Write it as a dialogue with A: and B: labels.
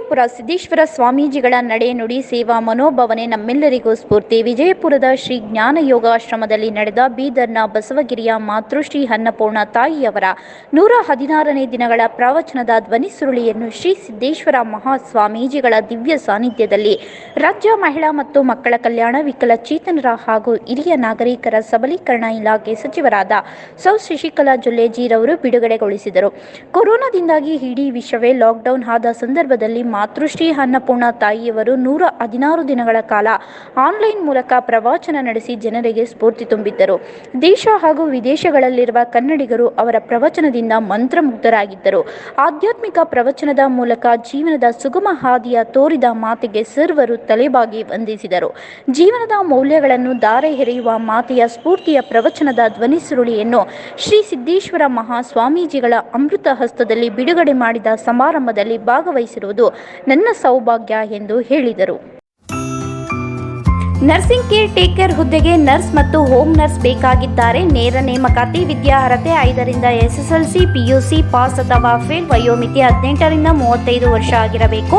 A: ಅವರ ಸಿದ್ದೇಶ್ವರ ಸ್ವಾಮೀಜಿಗಳ ನಡೆ ನುಡಿ ಸೇವಾ ಮನೋಭಾವನೆ ನಮ್ಮೆಲ್ಲರಿಗೂ ಸ್ಫೂರ್ತಿ. ವಿಜಯಪುರದ ಶ್ರೀ ಜ್ಞಾನ ಯೋಗಾಶ್ರಮದಲ್ಲಿ ನಡೆದ ಬೀದರ್ನ ಬಸವಗಿರಿಯ ಮಾತೃಶ್ರೀ ಅನ್ನಪೂರ್ಣ ತಾಯಿಯವರ ನೂರ ಹದಿನಾರನೇ ದಿನಗಳ ಪ್ರವಚನದ ಧ್ವನಿ ಸುರುಳಿಯನ್ನು ಶ್ರೀ ಸಿದ್ದೇಶ್ವರ ಮಹಾಸ್ವಾಮೀಜಿಗಳ ದಿವ್ಯ ಸಾನ್ನಿಧ್ಯದಲ್ಲಿ ರಾಜ್ಯ ಮಹಿಳಾ ಮತ್ತು ಮಕ್ಕಳ ಕಲ್ಯಾಣ ವಿಕಲಚೇತನರ ಹಾಗೂ ಹಿರಿಯ ನಾಗರಿಕರ ಸಬಲೀಕರಣ ಇಲಾಖೆ ಸಚಿವರಾದ ಸೌ ಶಶಿಕಲಾ ಜೊಲ್ಲೆಜಿರವರು ಬಿಡುಗಡೆಗೊಳಿಸಿದರು. ಕೊರೋನಾದಿಂದಾಗಿ ಇಡೀ ವಿಶ್ವವೇ ಲಾಕ್ಡೌನ್ ಆದ ಸಂದರ್ಭದಲ್ಲಿ ಮಾತೃಶ್ರೀ ಅನ್ನಪೂರ್ಣ ತಾಯಿಯವರು ನೂರ ಹದಿನಾರು ದಿನಗಳ ಕಾಲ ಆನ್ಲೈನ್ ಮೂಲಕ ಪ್ರವಚನ ನಡೆಸಿ ಜನರಿಗೆ ಸ್ಫೂರ್ತಿ ತುಂಬಿದ್ದರು. ದೇಶ ಹಾಗೂ ವಿದೇಶಗಳಲ್ಲಿರುವ ಕನ್ನಡಿಗರು ಅವರ ಪ್ರವಚನದಿಂದ ಮಂತ್ರಮುಗ್ಧರಾಗಿದ್ದರು. ಆಧ್ಯಾತ್ಮಿಕ ಪ್ರವಚನದ ಮೂಲಕ ಜೀವನದ ಸುಗಮ ಹಾದಿಯ ತೋರಿದ ಮಾತಿಗೆ ಸರ್ವರು ತಲೆಬಾಗಿ ವಂದಿಸಿದರು. ಜೀವನದ ಮೌಲ್ಯಗಳನ್ನು ದಾರೆ ಎರೆಯುವ ಮಾತೆಯ ಸ್ಫೂರ್ತಿಯ ಪ್ರವಚನದ ಧ್ವನಿ ಸುರುಳಿಯನ್ನು ಶ್ರೀ ಸಿದ್ದೇಶ್ವರ ಮಹಾಸ್ವಾಮೀಜಿಗಳ ಅಮೃತ ಹಸ್ತದಲ್ಲಿ ಬಿಡುಗಡೆ ಮಾಡಿದ ಸಮಾರಂಭದಲ್ಲಿ ಭಾಗವಹಿಸಿರುವುದು ನನ್ನ ಸೌಭಾಗ್ಯ ಎಂದು ಹೇಳಿದರು. ನರ್ಸಿಂಗ್ ಕೇರ್ ಟೇಕರ್ ಹುದ್ದೆಗೆ ನರ್ಸ್ ಮತ್ತು ಹೋಮ್ ನರ್ಸ್ ಬೇಕಾಗಿದ್ದಾರೆ. ನೇರ ನೇಮಕಾತಿ, ವಿದ್ಯಾರ್ಹತೆ ಐದರಿಂದ ಎಸ್ಎಸ್ಎಲ್ಸಿ, ಪಿಯುಸಿ, ಪಾಸ್ ಅಥವಾ ಫೇಲ್ ವಯೋಮಿತಿ ಹದಿನೆಂಟರಿಂದ ಮೂವತ್ತೈದು ವರ್ಷ ಆಗಿರಬೇಕು.